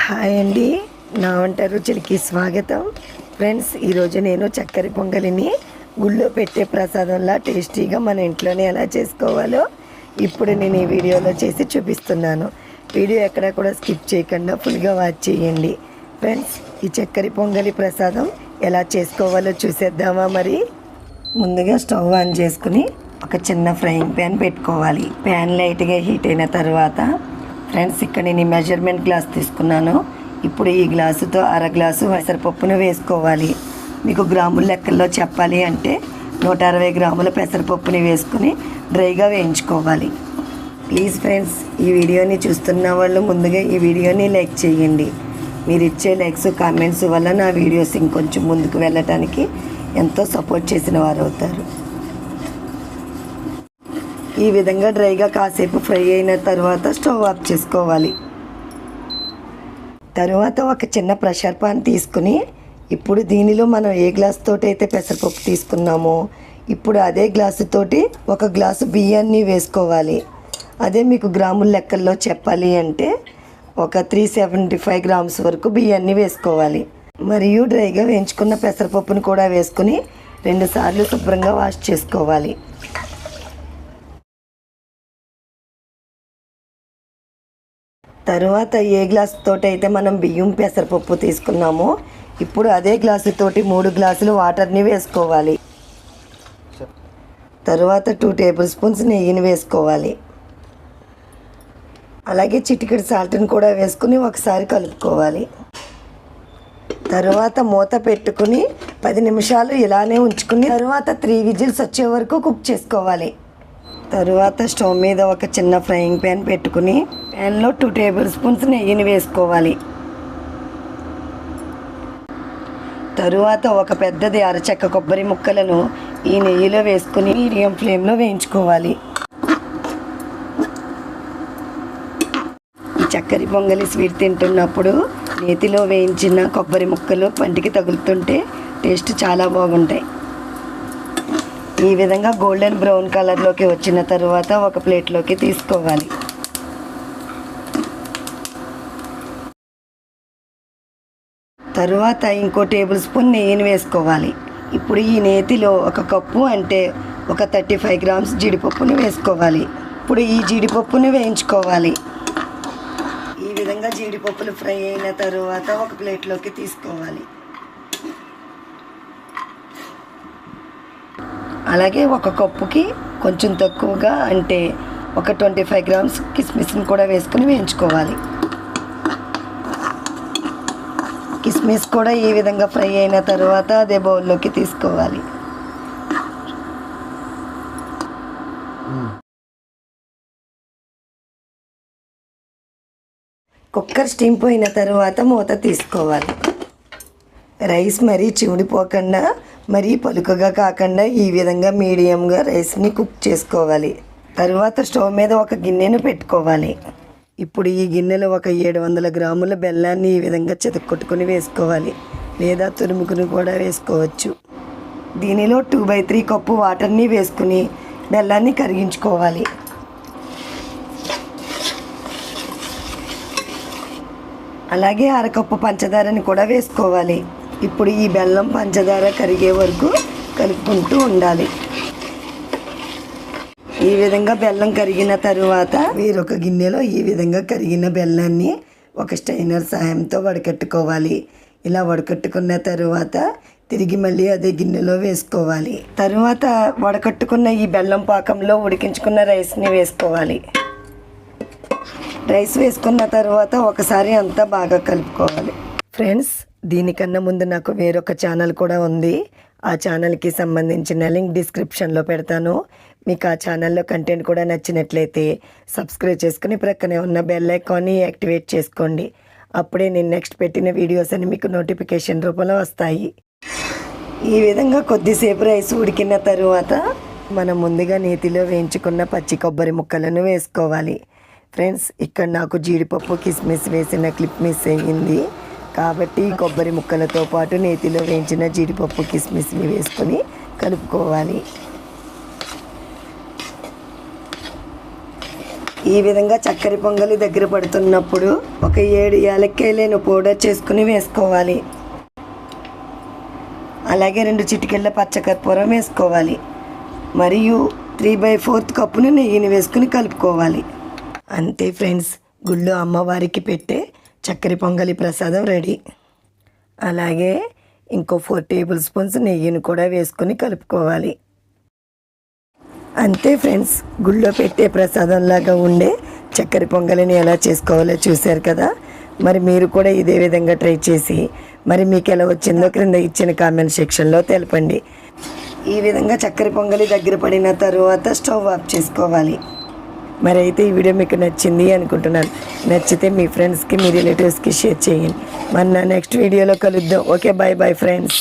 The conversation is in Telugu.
హాయ్ అండి. నా వంట రుచులకి స్వాగతం. ఫ్రెండ్స్ ఈరోజు నేను చక్కెర పొంగలిని గుళ్ళో పెట్టే ప్రసాదంలా టేస్టీగా మన ఇంట్లోనే ఎలా చేసుకోవాలో ఇప్పుడు నేను ఈ వీడియోలో చేసి చూపిస్తున్నాను. వీడియో ఎక్కడ కూడా స్కిప్ చేయకుండా ఫుల్గా వాచ్ చేయండి. ఫ్రెండ్స్ ఈ చక్కెర పొంగలి ప్రసాదం ఎలా చేసుకోవాలో చూసేద్దామా మరి? ముందుగా స్టవ్ ఆన్ చేసుకుని ఒక చిన్న ఫ్రైయింగ్ ప్యాన్ పెట్టుకోవాలి. ప్యాన్ లైట్గా హీట్ అయిన తర్వాత ఫ్రెండ్స్ ఇక్కడ నేను మెజర్మెంట్ గ్లాస్ తీసుకున్నాను. ఇప్పుడు ఈ గ్లాసుతో అర గ్లాసు పెసరపప్పును వేసుకోవాలి. మీకు గ్రాముల లెక్కల్లో చెప్పాలి అంటే నూట అరవై గ్రాముల పెసరపప్పుని వేసుకుని డ్రైగా వేయించుకోవాలి. ప్లీజ్ ఫ్రెండ్స్ ఈ వీడియోని చూస్తున్న వాళ్ళు ముందుగా ఈ వీడియోని లైక్ చేయండి. మీరు ఇచ్చే లైక్స్ కామెంట్స్ వల్ల నా వీడియోస్ ఇంకొంచెం ముందుకు వెళ్ళటానికి ఎంతో సపోర్ట్ చేసిన వారు అవుతారు ఈ విధంగా డ్రైగా కాసేపు ఫ్రై అయిన తర్వాత స్టవ్ ఆఫ్ చేసుకోవాలి. తరువాత ఒక చిన్న ప్రెషర్ పాన్ తీసుకుని ఇప్పుడు దీనిలో మనం ఏ గ్లాస్ తోటి అయితే పెసరపప్పు తీసుకున్నామో ఇప్పుడు అదే గ్లాసు తోటి ఒక గ్లాసు బియ్యాన్ని వేసుకోవాలి. అదే మీకు గ్రాముల లెక్కల్లో చెప్పాలి అంటే ఒక త్రీ సెవెంటీ ఫైవ్ గ్రామ్స్ వరకు బియ్యాన్ని వేసుకోవాలి. మరియు డ్రైగా వేయించుకున్న పెసరపప్పును కూడా వేసుకుని రెండుసార్లు శుభ్రంగా వాష్ చేసుకోవాలి. తరువాత ఏ గ్లాస్ తోటి అయితే మనం బియ్యం పెసరపప్పు తీసుకున్నామో ఇప్పుడు అదే గ్లాసు తోటి మూడు గ్లాసులు వాటర్ని వేసుకోవాలి. తరువాత టూ టేబుల్ స్పూన్స్ నెయ్యిని వేసుకోవాలి. అలాగే చిటికెడు సాల్ట్ని కూడా వేసుకుని ఒకసారి కలుపుకోవాలి. తరువాత మూత పెట్టుకుని పది నిమిషాలు ఇలానే ఉంచుకుని తరువాత త్రీ విజిల్స్ వచ్చే వరకు కుక్ చేసుకోవాలి. తరువాత స్టవ్ మీద ఒక చిన్న ఫ్రైయింగ్ ప్యాన్ పెట్టుకుని ప్యాన్లో టూ టేబుల్ స్పూన్స్ నెయ్యిని వేసుకోవాలి. తరువాత ఒక పెద్దది అరచెక్క కొబ్బరి ముక్కలను ఈ నెయ్యిలో వేసుకుని మీడియం ఫ్లేమ్లో వేయించుకోవాలి. ఈ చక్కెర పొంగలి స్వీట్ తింటున్నప్పుడు నేతిలో వేయించిన కొబ్బరి ముక్కలు పంటికి తగులుతుంటే టేస్ట్ చాలా బాగుంటాయి. ఈ విధంగా గోల్డెన్ బ్రౌన్ కలర్లోకి వచ్చిన తర్వాత ఒక ప్లేట్లోకి తీసుకోవాలి. తరువాత ఇంకో టేబుల్ స్పూన్ నెయ్యిని వేసుకోవాలి. ఇప్పుడు ఈ నేతిలో ఒక కప్పు అంటే ఒక థర్టీ ఫైవ్ గ్రామ్స్ జీడిపప్పుని వేసుకోవాలి. ఇప్పుడు ఈ జీడిపప్పుని వేయించుకోవాలి. ఈ విధంగా జీడిపప్పులు ఫ్రై అయిన తరువాత ఒక ప్లేట్లోకి తీసుకోవాలి. అలాగే ఒక కప్పుకి కొంచెం తక్కువగా అంటే ఒక ట్వంటీ ఫైవ్ గ్రామ్స్ కిస్మిస్ని కూడా వేసుకుని వేయించుకోవాలి. కిస్మిస్ కూడా ఈ విధంగా ఫ్రై అయిన తర్వాత అదే బౌల్లోకి తీసుకోవాలి. కుక్కర్ స్టీమ్ పోయిన తర్వాత మూత తీసుకోవాలి. రైస్ మరీ చివుడిపోకుండా మరి పలుకగా కాకుండా ఈ విధంగా మీడియంగా రైస్ని కుక్ చేసుకోవాలి. తరువాత స్టవ్ మీద ఒక గిన్నెను పెట్టుకోవాలి. ఇప్పుడు ఈ గిన్నెలో ఒక ఏడు వందల గ్రాముల బెల్లాన్ని ఈ విధంగా చెతక్కొట్టుకుని వేసుకోవాలి. లేదా తురుముకుని కూడా వేసుకోవచ్చు. దీనిలో టూ బై త్రీ కప్పు వాటర్ని వేసుకుని బెల్లాన్ని కరిగించుకోవాలి. అలాగే అరకప్పు పంచదారని కూడా వేసుకోవాలి. ఇప్పుడు ఈ బెల్లం పంచదార కరిగే వరకు కలుపుకుంటూ ఉండాలి. ఈ విధంగా బెల్లం కరిగిన తరువాత వేరొక గిన్నెలో ఈ విధంగా కరిగిన బెల్లాన్ని ఒక స్టైనర్ సహాయంతో వడకట్టుకోవాలి. ఇలా వడకట్టుకున్న తరువాత తిరిగి మళ్ళీ అదే గిన్నెలో వేసుకోవాలి. తరువాత వడకట్టుకున్న ఈ బెల్లం పాకంలో ఉడికించుకున్న రైస్ని వేసుకోవాలి. రైస్ వేసుకున్న తర్వాత ఒకసారి అంతా బాగా కలుపుకోవాలి. ఫ్రెండ్స్ దీనికన్నా ముందు నాకు వేరొక ఛానల్ కూడా ఉంది. ఆ ఛానల్కి సంబంధించిన లింక్ డిస్క్రిప్షన్లో పెడతాను. మీకు ఆ ఛానల్లో కంటెంట్ కూడా నచ్చినట్లయితే సబ్స్క్రైబ్ చేసుకుని ప్రక్కనే ఉన్న బెల్ ఐకాన్ని యాక్టివేట్ చేసుకోండి. అప్పుడే నేను నెక్స్ట్ పెట్టిన వీడియోస్ అని మీకు నోటిఫికేషన్ రూపంలో వస్తాయి. ఈ విధంగా కొద్దిసేపు రైస్ ఉడికిన తరువాత మనం ముందుగా నేతిలో వేయించుకున్న పచ్చి కొబ్బరి ముక్కలను వేసుకోవాలి. ఫ్రెండ్స్ ఇక్కడ నాకు జీడిపప్పు కిస్మిస్ వేసిన క్లిప్ మిస్ అయ్యింది. కాబట్టి కొబ్బరి ముక్కలతో పాటు నేతిలో వేయించిన జీడిపప్పు కిస్మిస్ని వేసుకొని కలుపుకోవాలి. ఈ విధంగా చక్కెర పొంగలి దగ్గర పడుతున్నప్పుడు ఒక ఏడు యాలక్కాయలను పౌడర్ చేసుకుని వేసుకోవాలి. అలాగే రెండు చిటికెళ్ళ పచ్చకర్పూరం వేసుకోవాలి. మరియు త్రీ బై ఫోర్త్ కప్పును నెయ్యిని వేసుకుని కలుపుకోవాలి. అంతే ఫ్రెండ్స్ గుళ్ళో అమ్మవారికి పెట్టే చక్కెర పొంగలి ప్రసాదం రెడీ. అలాగే ఇంకో ఫోర్ టేబుల్ స్పూన్స్ నెయ్యిని కూడా వేసుకొని కలుపుకోవాలి. అంతే ఫ్రెండ్స్ గుళ్ళో పెట్టే ప్రసాదంలాగా ఉండే చక్కెర పొంగలిని ఎలా చేసుకోవాలో చూశారు కదా? మరి మీరు కూడా ఇదే విధంగా ట్రై చేసి మరి మీకు ఎలా వచ్చిందో క్రింద ఇచ్చిన కామెంట్ సెక్షన్లో తెలపండి. ఈ విధంగా చక్కెర పొంగలి దగ్గర పడిన తర్వాత స్టవ్ ఆఫ్ చేసుకోవాలి. మరి అయితే ఈ వీడియో మీకు నచ్చింది అనుకుంటున్నాను. నచ్చితే మీ ఫ్రెండ్స్కి మీ రిలేటివ్స్కి షేర్ చేయండి. మరి నా నెక్స్ట్ వీడియోలో కలుద్దాం. Okay bye bye friends